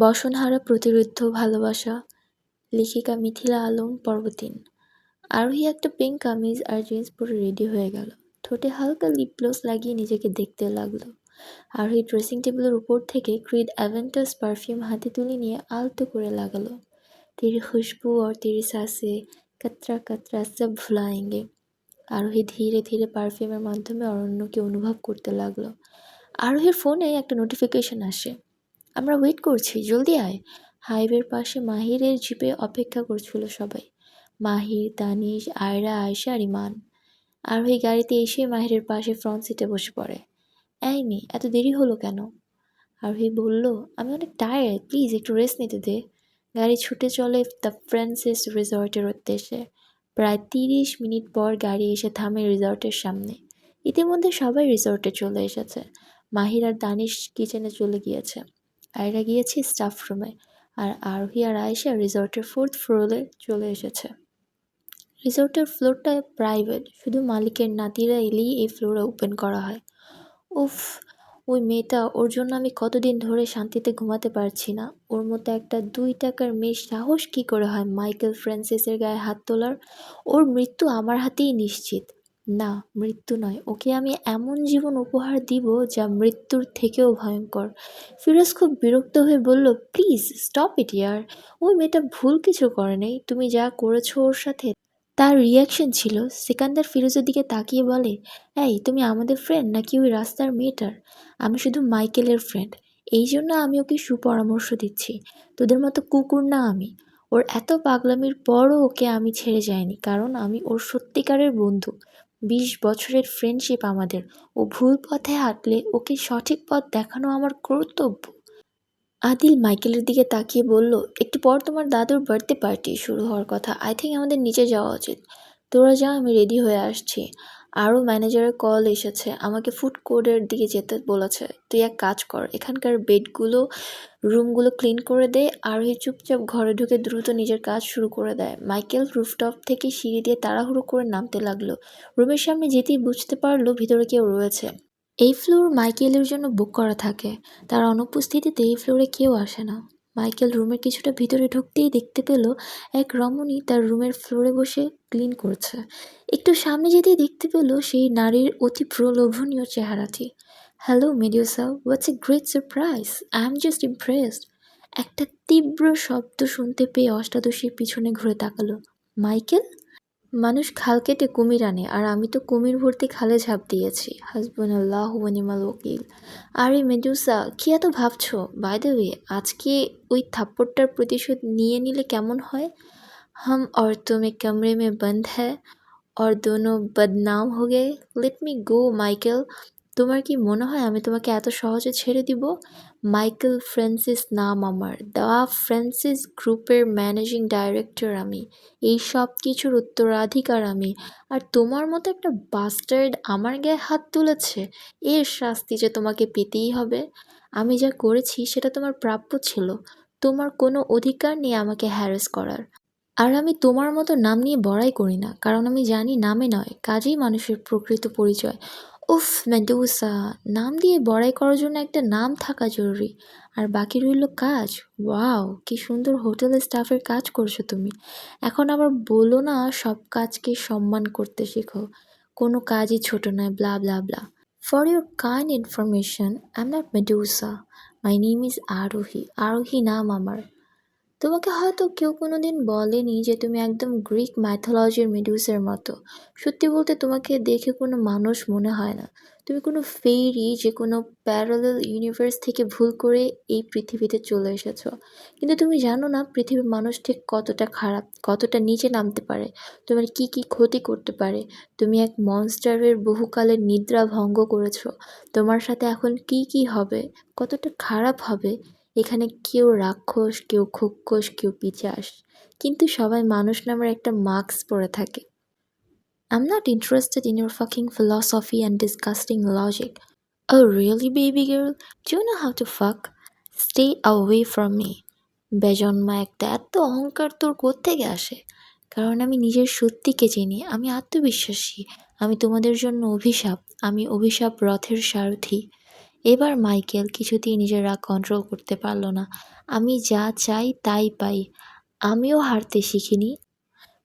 বসনহারা প্রতিরুদ্ধ ভালোবাসা, লেখিকা মিথিলা আলম পর্ব তিন আরোহী একটা পিঙ্ক কামিজ আর জিন্স পরে রেডি হয়ে গেল। ঠোঁটে হালকা লিপ লাগিয়ে নিজেকে দেখতে লাগল। আরোহী ড্রেসিং টেবিলের উপর থেকে ক্রিড অ্যাভেন্টাস পারফিউম হাতে তুলে নিয়ে আলতো করে লাগালো। তেরি খুশবু আর তেরি সাসে, কতরা কাতরা সব ভুলাएंगे আরোহী ধীরে ধীরে পারফিউমের মাধ্যমে অরণ্যকে অনুভব করতে লাগল। আরোহীর ফোনে একটা নোটিফিকেশন আসে। আমরা ওয়েট করছি, জলদি আয়। হাইওয়ের পাশে মাহিরের জিপে অপেক্ষা করছিল সবাই। মাহির তানিশ আয়রা আয়সা আর ইমান। আরোহী গাড়িতে এসে মাহিরের পাশে ফ্রন্ট সিটে বসে পড়ে। এই মি এত দেরি হলো কেন? আর আরোহী বলল, আমি অনেক টায়ার্ড প্লিজ একটু রেস্ট নিতে দে। গাড়ি ছুটে চলে দ্য ফ্রান্সিস রিসর্টের উদ্দেশ্যে। প্রায় তিরিশ মিনিট পর গাড়ি এসে থামে রিসর্টের সামনে। ইতিমধ্যে সবাই রিসর্টে চলে এসেছে। মাহির আর দানিশ কিচেনে চলে গিয়েছে। আয়রা গিয়েছি স্টাফ রুমে আর আরোহী আর আয়েশা রিসর্টের ফোর্থ ফ্লোরে চলে এসেছে। রিসর্টের ফ্লোরটা প্রাইভেট শুধু মালিকের নাতিরা এলেই এই ফ্লোরে ওপেন করা হয়। উফ, ওই মেয়েটা, ওর জন্য আমি কতদিন ধরে শান্তিতে ঘুমাতে পারছি না। ওর মতো একটা দুই টাকার মেয়ে সাহস কী করে হয় মাইকেল ফ্রান্সিসের গায়ে হাত তোলার? ওর মৃত্যু আমার হাতেই নিশ্চিত। না, মৃত্যু নয়। ওকে আমি এমন জীবন উপহার দিব যা মৃত্যুর থেকেও ভয়ঙ্কর। ফিরোজ খুব বিরক্ত হয়ে বলল, প্লিজ স্টপ ইট ইয়ার। ওই মেয়েটা ভুল কিছু করে নেই। তুমি যা করেছ ওর সাথে তার রিয়াকশন ছিল, সিকান্দার ফিরোজের দিকে তাকিয়ে বলে, এই, তুমি আমাদের ফ্রেন্ড নাকি ওই রাস্তার মেয়েটার? আমি শুধু মাইকেলের ফ্রেন্ড এই জন্য আমি ওকে সুপরামর্শ দিচ্ছি। তোদের মতো কুকুর না আমি। ওর এত পাগলামির পরও ওকে আমি ছেড়ে যাইনি, কারণ আমি ওর সত্যিকারের বন্ধু। বিশ বছরের ফ্রেন্ডশিপ আমাদের। ও ভুল পথে হাঁটলে ওকে সঠিক পথ দেখানো আমার কর্তব্য। আদিল মাইকেলের দিকে তাকিয়ে বলল, একটু পর তোমার দাদুর বার্থডে পার্টি শুরু হওয়ার কথা। আই থিঙ্ক আমাদের নিচে যাওয়া উচিত। তোরা যাও আমি রেডি হয়ে আসছি। আরও ম্যানেজারের কল এসেছে, আমাকে ফুড কোর্টের দিকে যেতে বলেছে। তুই এক কাজ কর, এখানকার বেডগুলো, রুমগুলো ক্লিন করে দে আর ওই চুপচাপ ঘরে ঢুকে দ্রুত নিজের কাজ শুরু করে দেয়। মাইকেল রুফটপ থেকে সিঁড়ি দিয়ে তাড়াহুড়ো করে নামতে লাগল। রুমের সামনে যেতেই বুঝতে পারল ভিতরে কেউ রয়েছে। এই ফ্লোর মাইকেলের জন্য বুক করা থাকে, তার অনুপস্থিতিতে এই ফ্লোরে কেউ আসে না। মাইকেল রুমের কিছুটা ভিতরে ঢুকতেই দেখতে পেল এক রমণী তার রুমের ফ্লোরে বসে ক্লিন করছে। একটু সামনে যেতেই দেখতে পেল সেই নারীর অতি প্রলোভনীয় চেহারাটি। Hello Medusa what's a great surprise I am just impressed একটা তীব্র শব্দ শুনতে পেয়ে অষ্টাদশীর পিছনে ঘুরে তাকালো। মাইকেল? মানুষ খাল কেটে কুমির আনে আর আমি তো কুমির ভর্তি খালে ঝাঁপ দিয়েছি হাসবুন আল্লাহ ওয়ানিমাল ওকিল আরে মেডুসা কি এত ভাবছো বাই দ্য ওয়ে আজকে ওই থাপ্পড়টার প্রতিশোধ নিয়ে নিলে কেমন হয় হাম और तुम एक कमरे में बंद है और दोनों बदनाम हो गए लेट मी गो माइकेल তোমার কি মনে হয় আমি তোমাকে এত সহজে ছেড়ে দিব? মাইকেল ফ্রান্সিস নাম আমার। দ্য ফ্রান্সিস গ্রুপের ম্যানেজিং ডাইরেক্টর আমি। এই সব কিছুর উত্তরাধিকার আমি। আর তোমার মতো একটা বাস্টার্ড আমার গায়ে হাত তুলেছে, এর শাস্তি যে তোমাকে পেতেই হবে। আমি যা করেছি সেটা তোমার প্রাপ্য ছিল। তোমার কোনো অধিকার নেই আমাকে হ্যারাস করার। আর আমি তোমার মতো নাম নিয়ে বড়াই করি না, কারণ আমি জানি নামে নয়, কাজেই মানুষের প্রকৃত পরিচয়। উফ মেডুসা নাম দিয়ে বড়াই করার জন্য একটা নাম থাকা জরুরি। আর বাকি রইল কাজ। ওয়াও, কি সুন্দর হোটেল স্টাফের কাজ করছ তুমি। এখন আবার বলো না, সব কাজকে সম্মান করতে শেখো। কোনো কাজই ছোট নয় blah blah blah for your kind information I am not Medusa my name is Arohi Arohi নাম আমার। তোমাকে হয়তো কেউ কোনো দিন বলেনি যে তুমি একদম গ্রিক ম্যাথোলজির মেডুসের মতো। সত্যি বলতে তোমাকে দেখে কোনো মানুষ মনে হয় না। তুমি কোনো ফেরি যে কোনো প্যারালাল ইউনিভার্স থেকে ভুল করে এই পৃথিবীতে চলে এসেছ। কিন্তু তুমি জানো না পৃথিবীর মানুষ ঠিক কতটা খারাপ, কতটা নিচে নামতে পারে, তোমার কি কি ক্ষতি করতে পারে। তুমি এক মনস্টারের বহুকালের নিদ্রা ভঙ্গ করেছ। তোমার সাথে এখন কি কি হবে, কতটা খারাপ হবে এখানে কেউ রাক্ষস, কেউ খোক্ষস কেউ পিচাস। কিন্তু সবাই মানুষ নামের একটা মাস্ক পরে থাকে। I am not interested in your fucking philosophy and disgusting logic oh really baby girl do know how to fuck stay away from me বেজন্মা একটা এত অহংকার তোর কোত্থেকে আসে? কারণ আমি নিজের সত্যিকে চিনি, আমি আত্মবিশ্বাসী, আমি তোমাদের জন্য অভিশাপ, আমি অভিশাপ রথের সারথি। এবার মাইকেল কিছুতেই নিজের রাগ কন্ট্রোল করতে পারল না। আমি যা চাই তাই পাই। আমিও হারতে শিখিনি।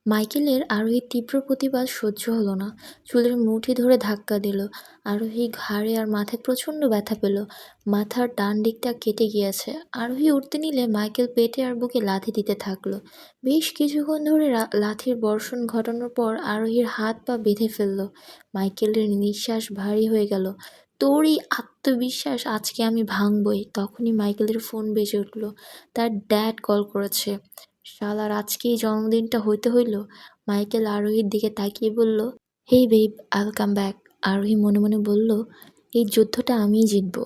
মাইকেলের আরোহীর তীব্র প্রতিবাদ সহ্য হলো না। চুলের মুঠি ধরে ধাক্কা দিল। আরোহী ঘাড়ে আর মাথায় প্রচণ্ড ব্যথা পেল। মাথার ডান দিকটা কেটে গিয়েছে। আরোহী উঠতে নিলে মাইকেল পেটে আর বুকে লাথি দিতে থাকল। বেশ কিছুক্ষণ ধরে লাথির বর্ষণ ঘটানোর পর আরোহীর হাত পা বেঁধে ফেলল। মাইকেলের নিঃশ্বাস ভারী হয়ে গেল। তোরই আত্মবিশ্বাস আজকে আমি ভাঙবই। তখনই মাইকেলের ফোন বেজে উঠল। তার ড্যাড কল করেছে। শালার এই জন্মদিনটা হইতে হইল? মাইকেল আরোহীর দিকে তাকিয়ে বলল, হেই বেব কাম ব্যাক। আরোহী মনে মনে বলল, এই যুদ্ধটা আমিই জিতবো।